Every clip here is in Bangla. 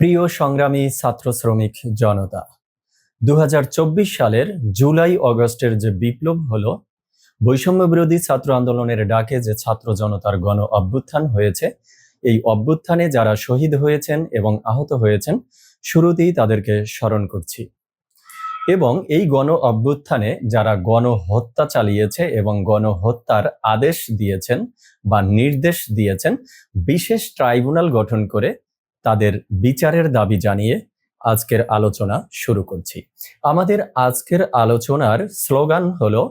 প্রিয় সংগ্রামী ছাত্র শ্রমিক জনতা দু হাজার চব্বিশ সালের জুলাই অগস্টের যে বিপ্লব হলো, বৈষম্য বিরোধী ছাত্র আন্দোলনের ডাকে যে ছাত্র জনতার গণ অভ্যুত্থান হয়েছে, এই অভ্যুত্থানে যারা শহীদ হয়েছেন এবং আহত হয়েছেন, শুরুতেই তাদেরকে স্মরণ করছি। এবং এই গণ অভ্যুত্থানে যারা গণহত্যা চালিয়েছে এবং গণহত্যার আদেশ দিয়েছেন বা নির্দেশ দিয়েছেন, বিশেষ ট্রাইব্যুনাল গঠন করে তাদের বিচারের দাবি জানিয়ে আজকের আলোচনা শুরু করছি। আমাদের আজকের আলোচনার স্লোগান হলো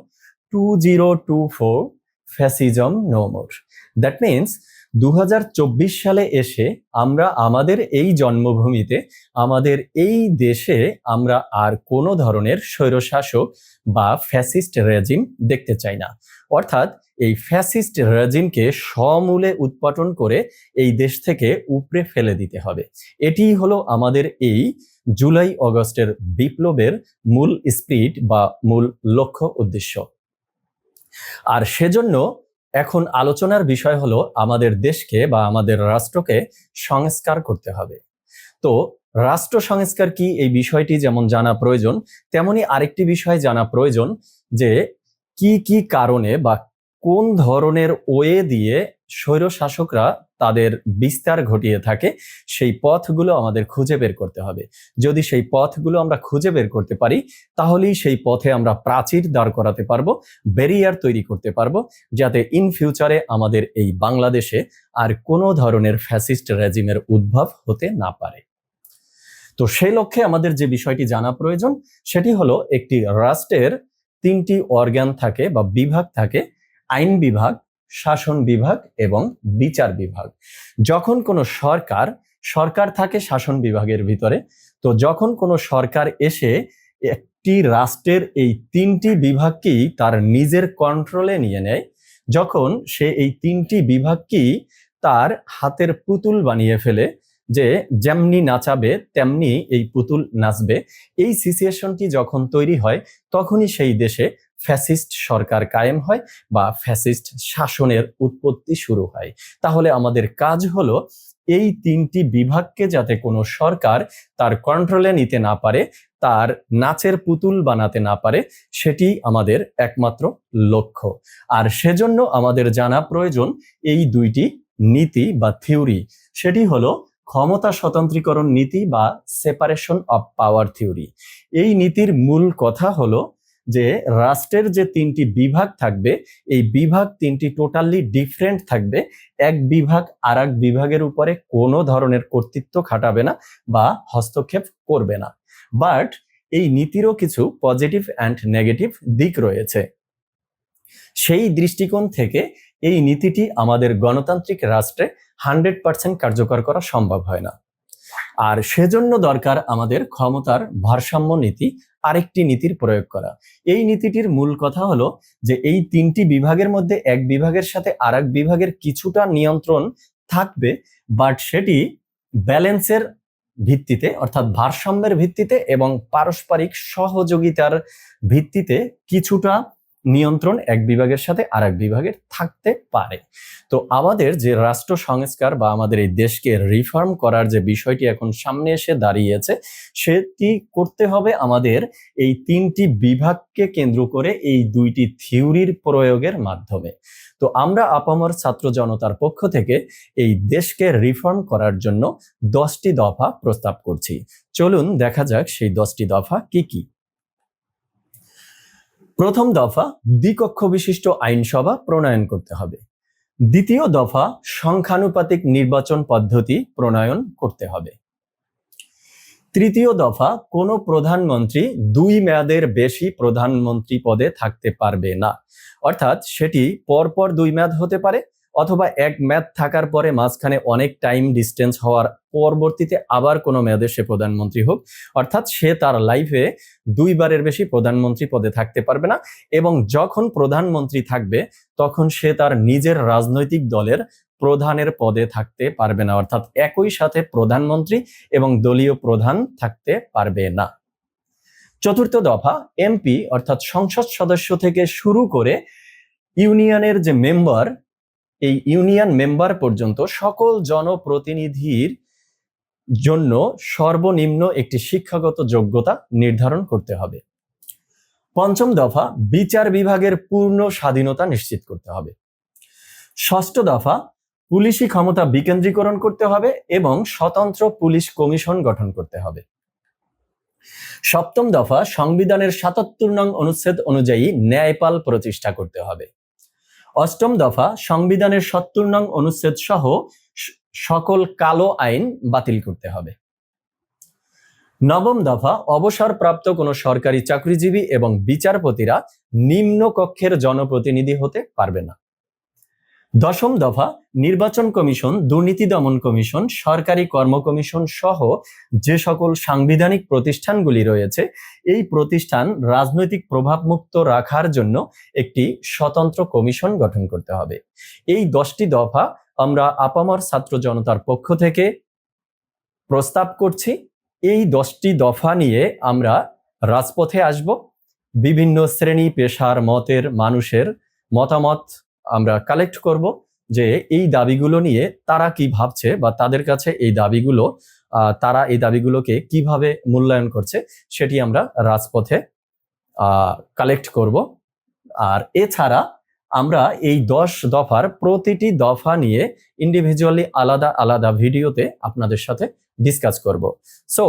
two zero two four fascism no more. That means দু হাজার চব্বিশ সালে এসে আমরা আমাদের এই জন্মভূমিতে, আমাদের এই দেশে আমরা আর কোনো ধরনের স্বৈরশাসক বা ফ্যাসিস্ট রেজিম দেখতে চাই না। অর্থাৎ এই ফ্যাসিস্ট রেজিমকে সমূলে উৎপাটন করে এই দেশ থেকে উপরে ফেলে দিতে হবে। এটি হলো আমাদের এই জুলাই অগস্টের বিপ্লবের মূল স্পিড বা মূল লক্ষ্য উদ্দেশ্য। আর সেজন্য এখন আলোচনার বিষয় হলো আমাদের দেশকে বা আমাদের রাষ্ট্রকে সংস্কার করতে হবে। তো রাষ্ট্র সংস্কার কি? এই বিষয়টি যেমন জানা প্রয়োজন, তেমনি আরেকটি বিষয় জানা প্রয়োজন যে কি কি কারণে বা কোন ধরনের ওয়ে দিয়ে স্বৈর শাসকরা তাদের বিস্তার ঘটিয়ে থাকে, সেই পথগুলো আমাদের খুঁজে বের করতে হবে। যদি সেই পথগুলো আমরা খুঁজে বের করতে পারি, তাহলেই সেই পথে আমরা প্রাচীর দাঁড় করাতে পারব, ব্যারিয়ার তৈরি করতে পারব, যাতে ইন ফিউচারে আমাদের এই বাংলাদেশে আর কোনো ধরনের ফ্যাসিস্ট রেজিমের উদ্ভব হতে না পারে। তো সেই লক্ষ্যে আমাদের যে বিষয়টি জানা প্রয়োজন, সেটি হলো একটি রাষ্ট্রের তিনটি অর্গান থাকে বা বিভাগ থাকে, আইন বিভাগ শাসন বিভাগ এবং বিচার বিভাগ। যখন কোনো সরকার সরকার থাকে শাসন বিভাগের ভিতরে, তো যখন কোনো সরকার এসে একটি রাষ্ট্রের এই তিনটি বিভাগকেই তার নিজের কন্ট্রোলে নিয়ে নেয়, যখন সে এই তিনটি বিভাগকেই তার হাতের পুতুল বানিয়ে ফেলে যে যেমনি নাচাবে, তেমনি এই পুতুল নাচবে। এই সিচুয়েশনটি যখন তৈরি হয়, তখনই সেই দেশে ফ্যাসিস্ট সরকার কায়েম হয় বা ফ্যাসিস্ট শাসনের উৎপত্তি শুরু হয়। তাহলে আমাদের কাজ হলো এই তিনটি বিভাগকে যাতে কোনো সরকার তার কন্ট্রোলে নিতে না পারে, তার নাচের পুতুল বানাতে না পারে, সেটি আমাদের একমাত্র লক্ষ্য। আর সেজন্য আমাদের জানা প্রয়োজন এই দুইটি নীতি বা থিওরি সেটি হলো ক্ষমতা স্বতন্ত্রীকরণ নীতি বা সেপারেশন অফ পাওয়ার থিওরি এই নীতির মূল কথা হলো যে রাষ্ট্রের যে তিনটি বিভাগ থাকবে, এই বিভাগ তিনটি টোটালি ডিফারেন্ট থাকবে। এক বিভাগ আর বিভাগের উপরে কোনো ধরনের কর্তৃত্ব খাটাবে না বা হস্তক্ষেপ করবে না। বাট এই নীতিরও কিছু পজিটিভ অ্যান্ড নেগেটিভ দিক রয়েছে। সেই দৃষ্টিকোণ থেকে এই নীতিটি আমাদের গণতান্ত্রিক রাষ্ট্রে হান্ড্রেড পার্সেন্ট কার্যকর করা সম্ভব হয় না। আর সেজন্য দরকার আমাদের ক্ষমতার ভারসাম্য নীতি আরেকটি নীতির প্রয়োগ করা। এই নীতিটির মূল কথা হলো যে এই তিনটি বিভাগের মধ্যে এক বিভাগের সাথে আর বিভাগের কিছুটা নিয়ন্ত্রণ থাকবে বাট সেটি ব্যালেন্সের ভিত্তিতে অর্থাৎ ভারসাম্যের ভিত্তিতে এবং পারস্পরিক সহযোগিতার ভিত্তিতে কিছুটা নিয়ন্ত্রণ এক বিভাগের সাথে আর এক বিভাগের থাকতে পারে। তো আমাদের যে রাষ্ট্র সংস্কার বা আমাদের এই দেশকে রিফর্ম করার যে বিষয়টি এখন সামনে এসে দাঁড়িয়েছে, সেটি করতে হবে আমাদের এই তিনটি বিভাগকে কেন্দ্র করে এই দুইটি থিওরির প্রয়োগের মাধ্যমে। তো আমরা আপামর ছাত্র জনতার পক্ষ থেকে এই দেশকে রিফর্ম করার জন্য দশটি দফা প্রস্তাব করছি। চলুন দেখা যাক সেই দশটি দফা কি কি। প্রথম দফা দ্বিকক্ষ বিশিষ্ট আইনসভা প্রণয়ন করতে হবে। দ্বিতীয় দফা সংখ্যানুপাতিক নির্বাচন পদ্ধতি প্রণয়ন করতে হবে। তৃতীয় দফা কোনো প্রধানমন্ত্রী দুই মেয়াদের বেশি প্রধানমন্ত্রী পদে থাকতে পারবে না। অর্থাৎ সেটি পরপর দুই মেয়াদ হতে পারে অথবা এক ম্যাদ থাকার পরে মাঝখানে অনেক টাইম ডিস্টেন্স হওয়ার পরবর্তীতে আবার কোনো মেয়াদে সে প্রধানমন্ত্রী হোক। অর্থাৎ সে তার লাইফে দুইবারের বেশি প্রধানমন্ত্রী পদে থাকতে পারবে না এবং যখন প্রধানমন্ত্রী থাকবে, তখন সে তার নিজের রাজনৈতিক দলের প্রধানের পদে থাকতে পারবে না। অর্থাৎ একই সাথে প্রধানমন্ত্রী এবং দলীয় প্রধান থাকতে পারবে না। চতুর্থ দফা এমপি অর্থাৎ সংসদ সদস্য থেকে শুরু করে ইউনিয়নের যে মেম্বার এই ইউনিয়ন মেম্বার পর্যন্ত সকল জনপ্রতিনিধির জন্য সর্বনিম্ন একটি শিক্ষাগত যোগ্যতা নির্ধারণ করতে হবে। পঞ্চম দফা, বিচার বিভাগের পূর্ণ স্বাধীনতা নিশ্চিত করতে হবে। ষষ্ঠ দফা, পুলিশি ক্ষমতা বিকেন্দ্রীকরণ করতে হবে এবং স্বতন্ত্র পুলিশ কমিশন গঠন করতে হবে। সপ্তম দফা, সংবিধানের সাতাত্তর নং অনুচ্ছেদ অনুযায়ী ন্যায়পাল প্রতিষ্ঠা করতে হবে। অষ্টম দফা সংবিধানের সত্তর নং অনুচ্ছেদ সহ সকল কালো আইন বাতিল করতে হবে। নবম দফা, অবসরপ্রাপ্ত কোনো সরকারি চাকরিজীবী এবং বিচারপতিরা নিম্ন কক্ষের জনপ্রতিনিধি হতে পারবে না। দশম দফা, নির্বাচন কমিশন, দুর্নীতি দমন কমিশন, সরকারি কর্ম কমিশন সহ যে সকল সাংবিধানিক প্রতিষ্ঠানগুলি রয়েছে, এই প্রতিষ্ঠান রাজনৈতিক প্রভাবমুক্ত রাখার জন্য একটি স্বতন্ত্র কমিশন গঠন করতে হবে। এই দশটি দফা আমরা আপামর ছাত্র জনতার পক্ষ থেকে প্রস্তাব করছি। এই দশটি দফা নিয়ে আমরা রাজপথে আসব। বিভিন্ন শ্রেণি পেশার মতের মানুষের মতামত আমরা কালেক্ট করব যে এই দাবিগুলো নিয়ে তারা কি ভাবছে বা তাদের কাছে এই দাবিগুলো তারা এই দাবিগুলোকে কীভাবে মূল্যায়ন করছে সেটি আমরা রাজপথে কালেক্ট করব। আর এছাড়া আমরা এই দশ দফার প্রতিটি দফা নিয়ে ইন্ডিভিজুয়ালি আলাদা আলাদা ভিডিওতে আপনাদের সাথে ডিসকাস করব। সো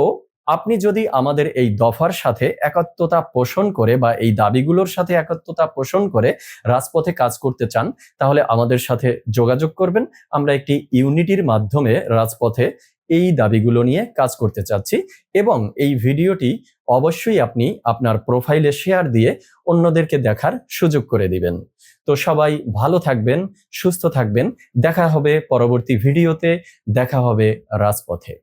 আপনি যদি আমাদের এই দফার সাথে একাত্মতা পোষণ করে বা এই দাবিগুলোর সাথে একাত্মতা পোষণ করে রাজপথে কাজ করতে চান, তাহলে আমাদের সাথে যোগাযোগ করবেন। আমরা একটি ইউনিটির মাধ্যমে রাজপথে এই দাবিগুলো নিয়ে কাজ করতে চাচ্ছি এবং এই ভিডিওটি অবশ্যই আপনি আপনার প্রোফাইলে শেয়ার দিয়ে অন্যদেরকে দেখার সুযোগ করে দিবেন। তো সবাই ভালো থাকবেন, সুস্থ থাকবেন। দেখা হবে পরবর্তী ভিডিওতে। দেখা হবে রাজপথে।